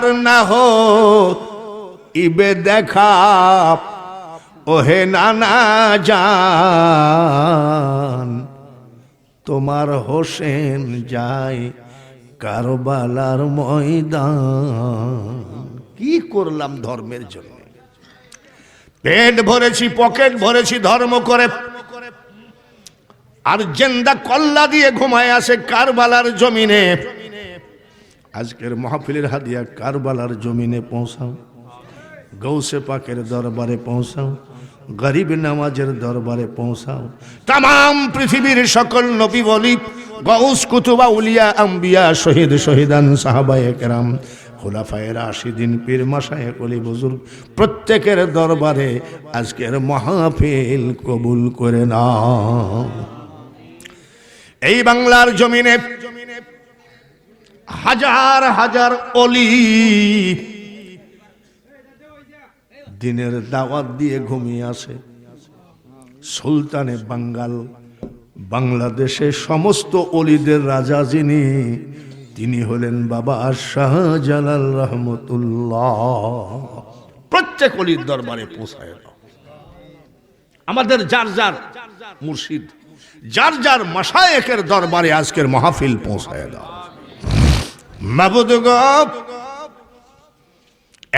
আর না হো ইবে দেখা, ওহে নানা জান, তোমার হোসেন যায় কারবালার ময়দান। কি করলাম ধর্মের জন্য? পেট ভরেছি, পকেট ভরেছি, ধর্ম করে। আর জেন্দা কল্লা দিয়ে ঘুমায় আসে কারবালার জমিনে। আজকের মাহফিলের হাদিয়া কারবালার জমিনে পৌঁছাও। গৌসে পাকের দরবারে পৌঁছাও। গরিব নামাজের দরবারে পৌঁছাও। তাম পৃথিবীর সকল নবী বলি গৌস কুতুবা, উলিয়া, আম্বিয়া, শহীদ, শহীদান, সাহাবায়ে কেরাম খোলাফায়ের আশি দিন পীর মাসায়ে কলি বুজুর্গ, প্রত্যেকের দরবারে আজকের মাহফিল কবুল করে নাও। এই বাংলার জমিনে হাজার হাজার অলি দিনের দাওয়াত দিয়ে ঘুমিয়ে আসে। সুলতানে বাঙ্গাল, বাংলাদেশে সমস্ত অলিদের রাজা যিনি, তিনি হলেন বাবা শাহজালাল রহমতুল্লাহ। প্রত্যেক অলির দরবারে পৌঁছায় আমাদের যার যার মুর্শিদ, যার যার মাসায়েকের দরবারে আজকের মাহফিল পৌঁছায় দাও।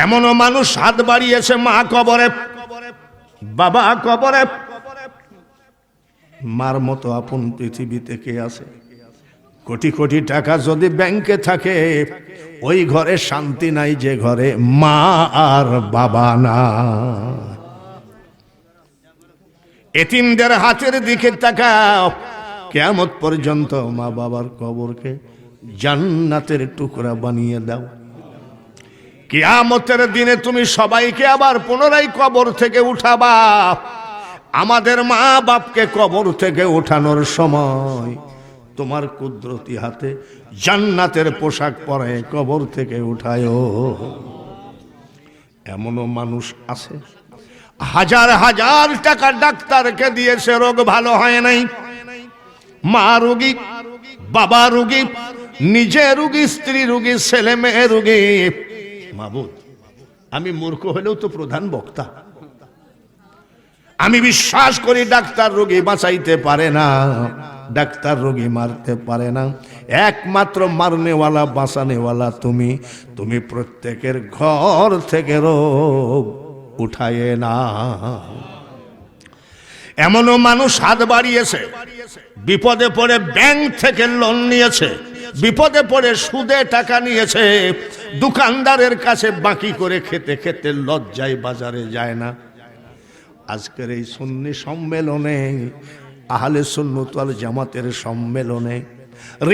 এমনও মানুষ হাত বাড়িয়েছে মা কবরে, বাবা কবরে। মার মতো আপন পৃথিবীতে কে আছে? কোটি কোটি টাকা যদি ব্যাংকে থাকে, ওই ঘরে শান্তি নাই যে ঘরে মা আর বাবা না। এতিমদের হাতের দিকে তাকাও কেমত পর্যন্ত মা বাবার কবরকে জান্নাতের টুকরা বানিয়ে দাও। কিয়ামতের দিনে তুমি সবাইকে আবার পুনরায় কবর থেকে উঠাবা। আমাদের মা বাপকে কবর থেকে উঠানোর সময় তোমার কুদরতি হাতে জান্নাতের পোশাক পরে কবর থেকে উঠায়ও এমনও মানুষ আছে। হাজার হাজার টাকা ডাক্তারকে দিয়েছে রোগ ভালো হয় নাই। মা রুগী, বাবা রুগী নিজে রুগী, স্ত্রী রুগী, ছেলে মেয়ে রুগী। মাবুদ, আমি মূর্খ হলেও তো প্রধান বক্তা। আমি বিশ্বাস করি ডাক্তার রোগী বাঁচাইতে পারে না, ডাক্তার রোগী মারতে পারে না। একমাত্র মারনেওয়ালা, বাঁচানেওয়ালা তুমি। তুমি প্রত্যেকের ঘর থেকে রোগ উঠায়ে না এমনও মানুষ হাত বাড়িয়েছে, বিপদে পড়ে ব্যাংক থেকে লোন নিয়েছে। বিপদে পড়ে সুদে টাকা নিয়েছে। দোকানদারের কাছে বাকি করে খেতে খেতে লজ্জায় বাজারে যায় না। আজকের এই সুন্নি সম্মেলনে, আহলে সুন্নতাল জামাতের সম্মেলনে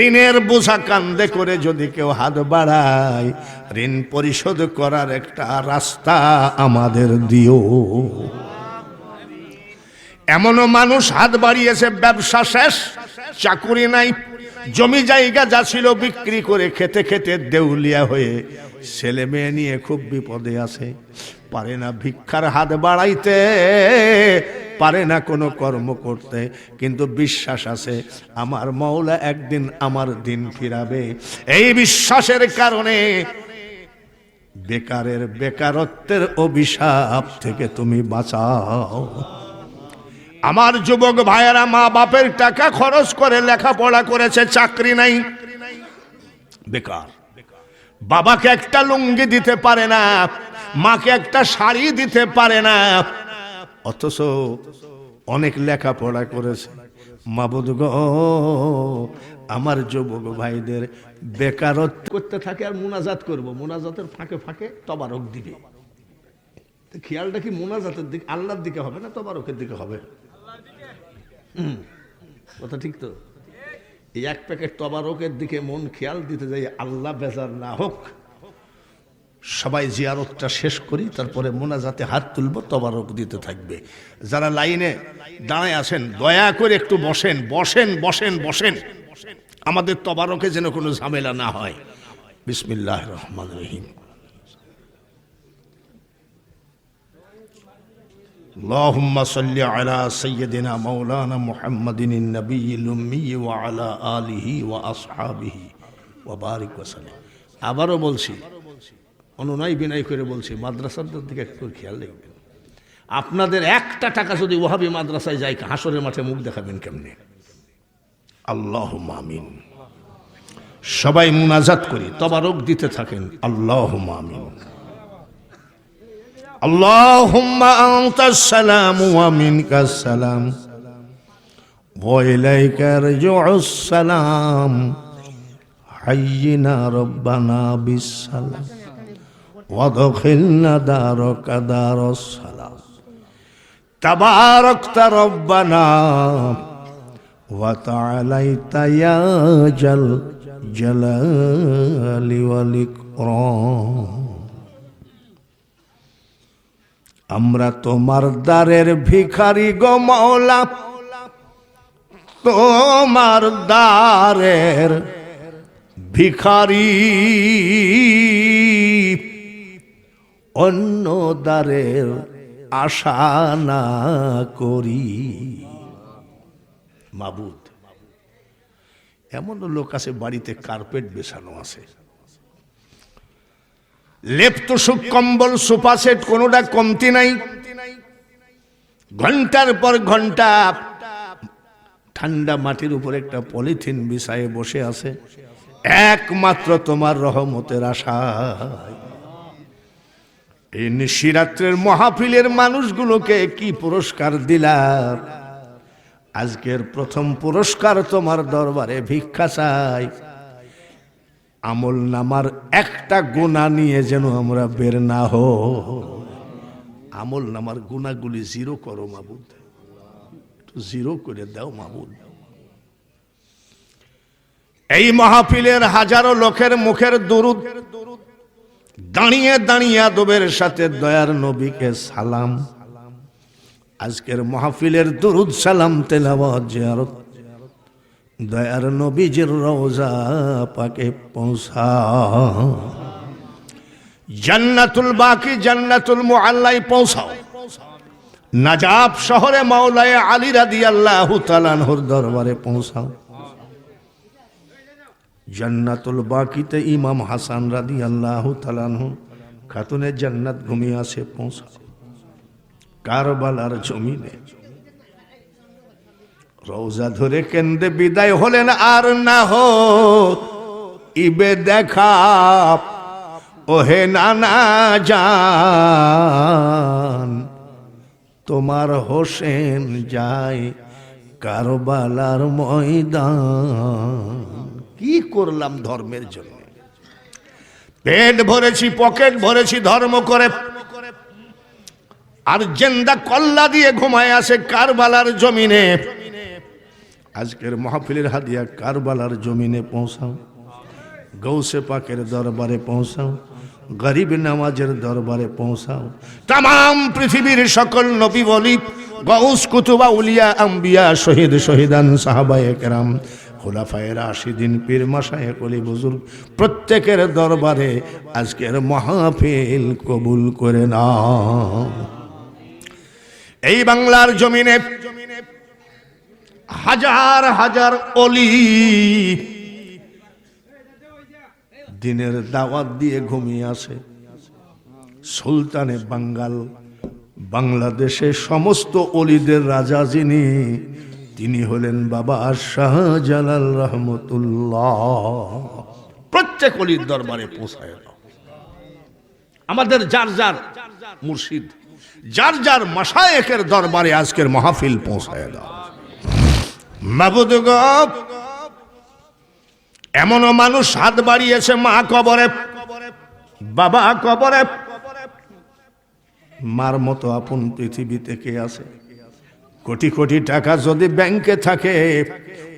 ঋণের বোঝা কান্দে করে যদি কেউ হাত বাড়ায়, ঋণ পরিশোধ করার একটা রাস্তা আমাদের দিও। এমনও মানুষ হাত বাড়িয়েছে, ব্যবসা শেষ, চাকুরি নাই জমি জায়গা যা ছিল বিক্রি করে খেতে খেতে দেউলিয়া হয়ে ছেলে মেয়ে নিয়ে খুব বিপদে আছে। পারে না ভিক্ষার হাত বাড়াইতে, পারে না কোনো কর্ম করতে, কিন্তু বিশ্বাস আছে আমার মৌলা একদিন আমার দিন ফিরাবে। এই বিশ্বাসের কারণে বেকারের বেকারত্বের অভিশাপ থেকে তুমি বাঁচাও। আমার যুবক ভাইয়েরা, মা বাপের টাকা খরচ করে লেখাপড়া করেছে, চাকরি নাই। বেকার। বাবাকে একটা লুঙ্গি দিতে পারে না, মাকে একটা শাড়ি দিতে পারে না। অথচ অনেক লেখাপড়া করেছে। মাবুদ গো, আমার যুবক ভাইদের বেকারত্ব করতে থাকে আর মোনাজাত করব। মোনাজাতের ফাঁকে ফাঁকে তবারক দিবে। খেয়ালটা কি মোনাজাতের দিকে, আল্লাহর দিকে হবে না তবারকের দিকে হবে? কথা ঠিক তো? এই এক প্যাকেট তবারকের দিকে মন খেয়াল দিতে যাই, আল্লাহ বেজার না হোক, সবাই জিয়ারতটা শেষ করি, তারপরে মোনাজাতে হাত তুলব, তবারক দিতে থাকবে। যারা লাইনে দাঁড়ায় আছেন, দয়া করে একটু বসেন বসেন বসেন বসেন। আমাদের তবারকে যেন কোনো ঝামেলা না হয়। বিসমিল্লাহ রহমান রহিম। اللهم صل على سيدنا مولانا محمد النبي الأمي وعلى آله وأصحابه وبارك وسلم আবারও বলছি অনুনয় বিনয় করে বলছি মাদ্রাসাদের দিকে একটু খেয়াল রাখবেন আপনাদের একটা টাকা যদি ওহাবি মাদ্রাসায় যায় হাসরের মাঠে মুখ দেখাবেন কেমনে আল্লাহ মামিন সবাই মুনাজাত করি তবারক দিতে থাকেন আল্লাহ মামিন اللهم أنت السلام ومنك السلام وإليك يرجع السلام حينا ربنا بالسلام وادخلنا دارك دار السلام تباركت ربنا وتعاليت يا جل جلال والإكرام আমরা তোমার দ্বারের ভিখারি গো মৌলা তোমার দ্বারের ভিখারি। অন্য দ্বারের আশা না করি। মাবুদ এমন লোক আছে বাড়িতে কার্পেট বেছানো আছে। লেপ্ত সুখ কম্বল সোফা সেট কোনোটা কমতি নাই। ঘণ্টার পর ঘণ্টা ঠান্ডা মাটির উপর একটা পলিথিন বিছায়ে বসে আছে। একমাত্র তোমার রহমতের আশায় এই নিশিরাত্রের মহাফিলের মানুষগুলোকে কি পুরস্কার দিলাম আজকের প্রথম পুরস্কার তোমার দরবারে ভিক্ষা চাই। আমল নামার একটা গুণা নিয়ে যেন আমরা বের না হো আমল নামার গুণাগুলি জিরো করো মাবুদ। জিরো করে দাও মাবুদ। এই মাহফিলের হাজারো লোকের মুখের দুরুদ, দাঁড়িয়ে দাঁড়িয়ে আদবের সাথে দয়ার নবীকে সালাম। আজকের মাহফিলের দুরুদ, সালাম, তেলাওয়াত, জিয়ারত। দয়ার নবীজির রওজা পাকে পৌঁছা। জান্নাতুল বাকি, জান্নাতুল মুআল্লাই পৌঁছাও। নাজাব শহরে মাওলায় আলী রাদিয়াল্লাহু তাআলার দরবারে পৌঁছাও। জান্নাতুল বাকিতে ইমাম হাসান রাদিয়াল্লাহু তাআলাহু খাতুনে জান্নাত ঘুমিয়ে আসে, পৌঁছাও। কারবালার জমিনে রোজা ধরে কেন্দ্রে বিদায় হলেন আর না হো, ইবে দেখা ওহে নানা জান, তোমার হোসেন যায় কারবালার ময়দান। কি করলাম ধর্মের জন্য? পেট ভরেছি, পকেট ভরেছি, ধর্ম করে। আর জেন্দা কল্লা দিয়ে ঘুমায় আসে কারবালার জমিনে। আজকের মাহফিলের হাদিয়া কারবালার জমিনে পৌঁছাও, গৌসে পাকের দরবারে পৌঁছাও, গরিব নামাজের দরবারে পৌঁছাও। তাম পৃথিবীর সকল নবী বলি গৌস কুতুবা, উলিয়া, আম্বিয়া, শহীদ, শহীদান, সাহাবায়ে কেরাম খোলাফায়ের আশি দিন পীর মাসায় কলি বুজুর্গ, প্রত্যেকের দরবারে আজকের মহাফিল কবুল করে না এই বাংলার জমিনে হাজার হাজার অলি দিনের দাওয়াত দিয়ে ঘুমিয়ে আসে। সুলতানে বাঙ্গাল, বাংলাদেশে সমস্ত অলিদের রাজা যিনি, তিনি হলেন বাবা শাহজালাল রহমতুল্লাহ। প্রত্যেক অলির দরবারে পৌঁছায় আমাদের যার যার মুর্শিদ, যার যার মাসায়েকের দরবারে আজকের মাহফিল পৌঁছায় দাও। মাবুদ এমনও মানুষ হাত বাড়িয়েছে মা কবরে, বাবা কবরে। মার মতো আপন পৃথিবীতে কে আছে? কোটি কোটি টাকা যদি ব্যাংকে থাকে,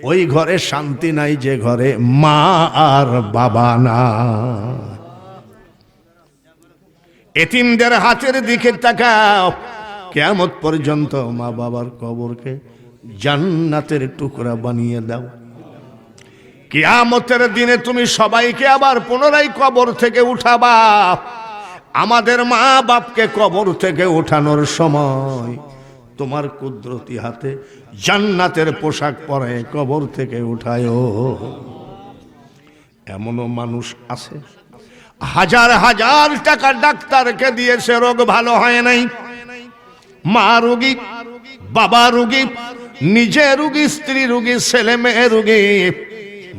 ওই ঘরে শান্তি নাই যে ঘরে মা আর বাবা না। এতিমদের হাতের দিকে তাকাও কেমত পর্যন্ত মা বাবার কবরকে জান্নাতের টুকরা বানিয়ে দাও। কিয়ামতের দিনে তুমি সবাইকে আবার পুনরায় কবর থেকে উঠাবা। আমাদের মা বাপকে কবর থেকে উঠানোর সময় তোমার কুদরতি হাতে জান্নাতের পোশাক পরে কবর থেকে উঠায়ও এমনও মানুষ আছে। হাজার হাজার টাকা ডাক্তারকে দিয়েছে রোগ ভালো হয় নাই। মা রুগী বাবা রুগী, নিজে রুগী, স্ত্রী রুগী, ছেলে মেয়ে রুগী।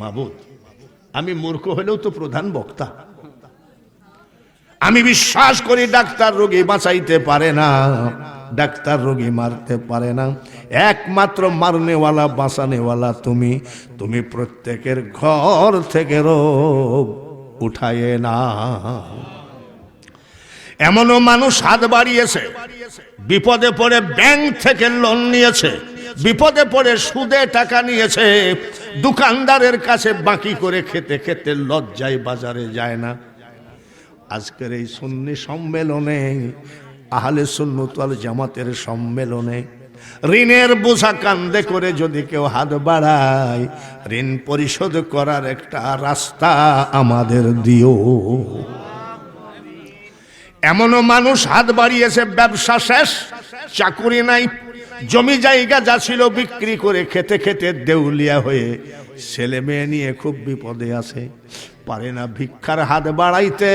মাবুদ, আমি মূর্খ হলেও তো প্রধান বক্তা। আমি বিশ্বাস করি ডাক্তার রোগী বাঁচাইতে পারে না, ডাক্তার রোগী মারতে পারে না। একমাত্র মারনেওয়ালা, বাঁচানেওয়ালা তুমি তুমি প্রত্যেকের ঘর থেকে রোগ উঠায়ে না। এমনও মানুষ হাত বাড়িয়েছে বিপদে পড়ে ব্যাংক থেকে লোন নিয়েছে। বিপদে পড়ে সুদে টাকা নিয়েছে। দোকানদারের কাছে বাকি করে খেতে খেতে লজ্জায় বাজারে যায় না। আজকের এই সুন্নি সম্মেলনে, আহলে সুন্নতল জামাতের সম্মেলনে ঋণের বোঝা কান্দে করে যদি কেউ হাত বাড়ায়, ঋণ পরিশোধ করার একটা রাস্তা আমাদের দিও। এমনও মানুষ হাত বাড়িয়েছে, ব্যবসা শেষ, চাকুরি নাই, জমি জায়গা যা ছিল বিক্রি করে খেতে খেতে দেউলিয়া হয়ে ছেলে মেয়ে নিয়ে খুব বিপদে আছে। পারে না ভিক্ষার হাত বাড়াইতে,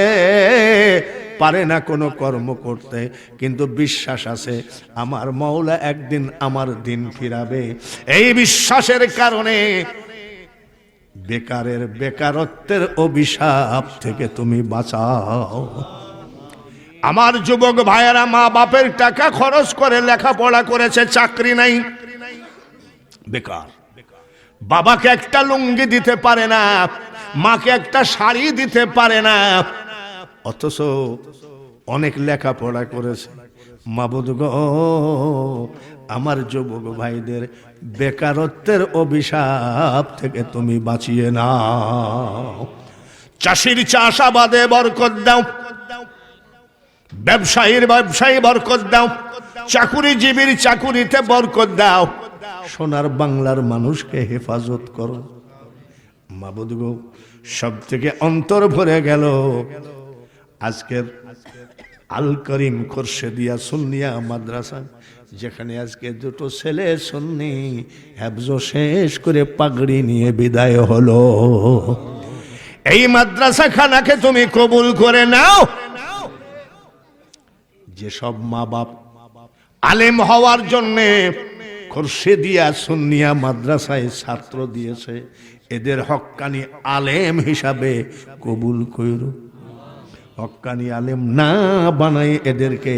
পারে না কোনো কর্ম করতে, কিন্তু বিশ্বাস আছে আমার মৌলা একদিন আমার দিন ফিরাবে। এই বিশ্বাসের কারণে বেকারের বেকারত্বের অভিশাপ থেকে তুমি বাঁচাও। আমার যুবক ভাইয়েরা, মা বাপের টাকা খরচ করে লেখাপড়া করেছে, চাকরি নাই। বেকার। বাবাকে একটা লুঙ্গি দিতে পারে না, মাকে একটা শাড়ি দিতে পারে না। অথচ অনেক লেখাপড়া করেছে। মাবুদ গো, আমার যুবক ভাইদের বেকারত্বের অভিশাপ থেকে তুমি বাঁচিয়ে নাও। চাষির চাষাবাদে বরকত দাও। ব্যবসায়ীর ব্যবসায়ী বরকত দাও। চাকুরিজীবীর চাকুরিতে বরকত দাও। সোনার বাংলার মানুষকে হেফাজত করো। মাবুদ গো সব থেকে অন্তর ভরে গেল। আজকের আল করিম খোরশেদিয়া সুন্নিয়া মাদ্রাসা, যেখানে আজকে দুটো ছেলে সুন্নি হ্যাবজ শেষ করে পাগড়ি নিয়ে বিদায় হলো। এই মাদ্রাসা খানাকে তুমি কবুল করে নাও। যেসব মা বাপ আলেম হওয়ার জন্যে খোরশেদিয়া সুন্নিয়া মাদ্রাসায় ছাত্র দিয়েছে, এদের হক্কানি আলেম হিসাবে কবুল কইর হক্কানি আলেম না বানাই এদেরকে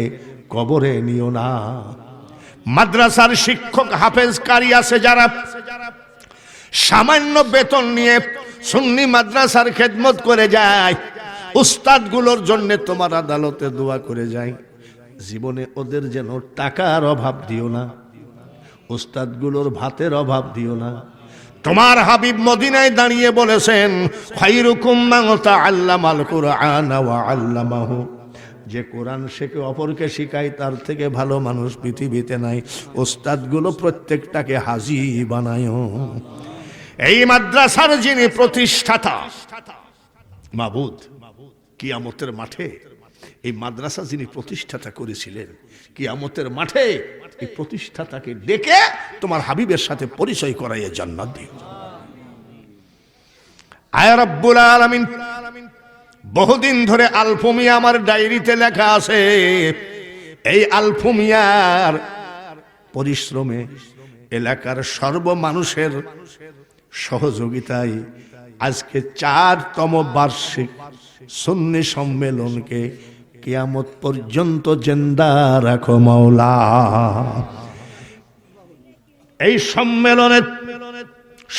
কবরে নিও না। মাদ্রাসার শিক্ষক হাফেজ কারি আছে যারা সামান্য বেতন নিয়ে সুন্নি মাদ্রাসার খেদমত করে যায়, উস্তাদগুলোর জন্য তোমার আদালতে দোয়া করে যায়। জীবনে ওদের যেন টাকার অভাব দিও না উস্তাদগুলোর ভাতের অভাব দিও না। তোমার হাবিব মদিনায় দাঁড়িয়ে বলেছেন আল্লামাহু। যে কোরআন শেখে অপরকে শিখায় তার থেকে ভালো মানুষ পৃথিবীতে নাই। ওস্তাদগুলো প্রত্যেকটাকে হাজি বানায়। এই মাদ্রাসার যিনি প্রতিষ্ঠাতা মাবুদ কিয়ামতের মাঠে এই মাদ্রাসা যিনি প্রতিষ্ঠাতা করেছিলেন, কিয়ামতের মাঠে এই প্রতিষ্ঠাতাকে ডেকে তোমার হাবিবের সাথে পরিচয় করাইয়ে জান্নাত দিও। আলামিন, বহুদিন ধরে আলফুমিয়া আমার ডায়েরিতে লেখা আছে, এই আলফুমিয়ার পরিশ্রমে এলাকার সর্ব মানুষের সহযোগিতায় আজকে চারতম বার্ষিক সন্নি সম্মেলনকে কিয়ামত পর্যন্ত জেন্দা রাখো মাওলা। এই সম্মেলনের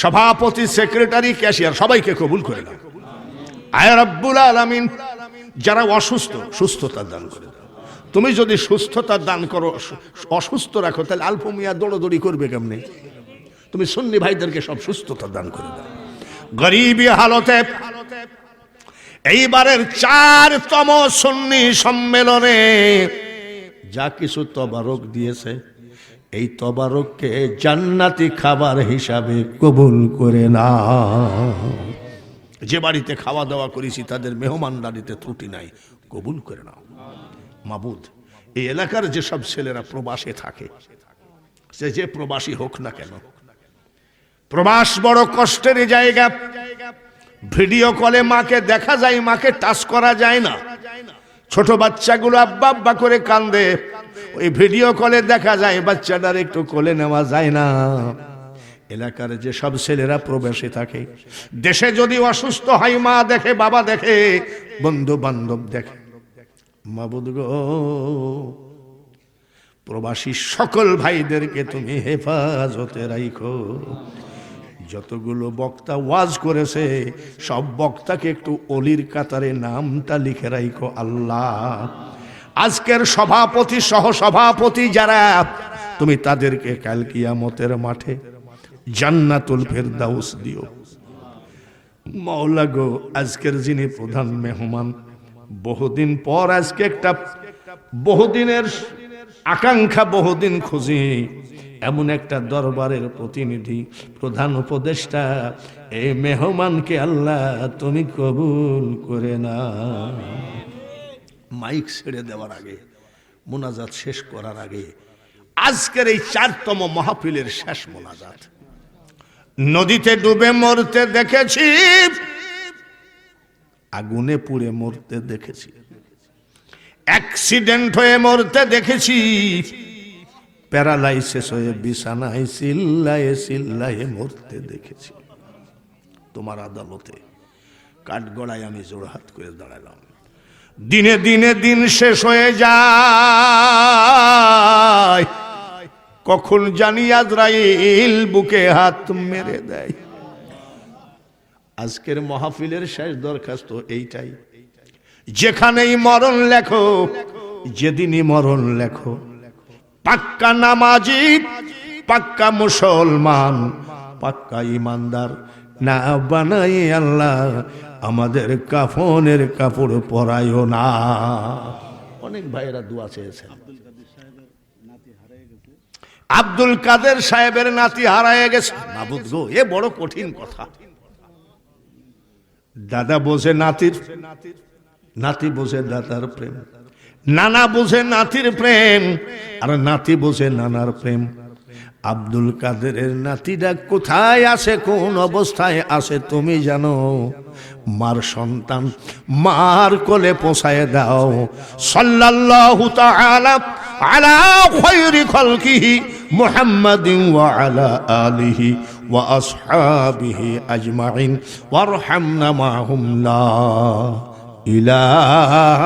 সভাপতি, সেক্রেটারি, ক্যাশিয়ার সবাইকে কবুল করে দাও আয় রব্বুল আলামিন, যারা অসুস্থ, সুস্থতা দান করে দাও। তুমি যদি সুস্থতা দান করো, অসুস্থ রাখো, তাহলে আলফমিয়া দৌড়দৌড়ি করবে কেমনে? তুমি সুন্নি ভাইদেরকে সব সুস্থতা দান করে দাও। গরিবী হালতে এইবারের চারতম সন্নি সম্মেলনে যা কিছু তবারক দিয়েছে, এই তবারককে জান্নাতি খাবার হিসাবে কবুল করে না যে বাড়িতে খাওয়া দাওয়া করেছি, তাদের মেহমানদারিতে ত্রুটি নাই, কবুল করে নাও। মাবুদ, এই এলাকার যেসব ছেলেরা প্রবাসে থাকে, সে যে প্রবাসী হোক না কেন, প্রবাস বড় কষ্টের জায়গা ভিডিও কলে মাকে দেখা যায়, মাকে টাচ করা যায় না। ছোট বাচ্চাগুলো আব্বা আব্বা করে কান্দে। ওই ভিডিও কলে দেখা যায়, বাচ্চাটার একটু কোলে নেওয়া যায় না। এলাকার যে সব ছেলেরা প্রবেশে থাকে, দেশে যদি অসুস্থ হয়, মা দেখে, বাবা দেখে বন্ধু বান্ধব দেখে গো, প্রবাসী সকল ভাইদেরকে তুমি হেফাজতে রাইখো। যতগুলো বক্তা ওয়াজ করেছে, সব বক্তাকে একটু অলির কাতারে নামটা লিখে রাইখো আল্লাহ। আজকের সভাপতি সহ সভাপতি যারা, তুমি তাদেরকে কাল কিয়ামতের মাঠে জান্নাতুল ফেরদাউস দিও। মাওলা গো, আজকের যিনি প্রধান মেহমান, বহুদিন পর আজকে একটা, বহুদিনের আকাঙ্ক্ষা বহুদিন খুঁজি। এমন একটা দরবারের প্রতিনিধি, প্রধান উপদেষ্টা এই মেহমানকে আল্লাহ তুমি কবুল করে না মাইক ছেড়ে দেওয়ার আগে, মোনাজাত শেষ করার আগে, আজকের এই চারতম মাহফিলের শেষ মোনাজাত। নদীতে ডুবে মরতে দেখেছি, আগুনে পুড়ে মরতে দেখেছি। অ্যাক্সিডেন্ট হয়ে মরতে দেখেছি প্যারালাইসিস হয়ে বিছানায় চিল্লায়ে চিল্লায়ে মরতে দেখেছি। তোমার আদালতে কাঠগড়ায় আমি জোড়হাত করে দাঁড়ালাম। দিনে দিনে দিন শেষ হয়ে যায়। কখন জানি আজরাইল বুকে হাত মেরে দেয়। আজকের মহাফিলের শেষ দরখাস্ত এইটাই। যেখানেই মরণ লেখো, যেদিনই মরণ লেখো পাক্কা নামাজি, পাক্কা মুসলমান, পাক্কা ইমানদার। না বানাই আল্লাহ, আমাদের কাফনের কাপড় পরায়ও না। অনেক ভাইয়েরা দোয়া চেয়েছেন। আব্দুল কাদের সাহেবের নাতি হারায় গেছে। না গো, এ বড় কঠিন কথা। দাদা বোঝে নাতির, নাতি বোঝে দাদার প্রেম। নানা বোঝে নাতির প্রেম, আর নাতি বোঝে নানার প্রেম। আব্দুল কাদেরের নাতিটা কোথায় আছে, কোন অবস্থায় আছে, তুমি জানো? মার সন্তান মার কোলে পোষায় দাও। সাল্লাল্লাহু তাআলা আলা খায়রি খালকিহি মুহাম্মাদিন ওয়া আলা আলিহি ওয়া আসহাবিহি আজমাইন। ওয়ারহামনা মাহুম লা ইলাহা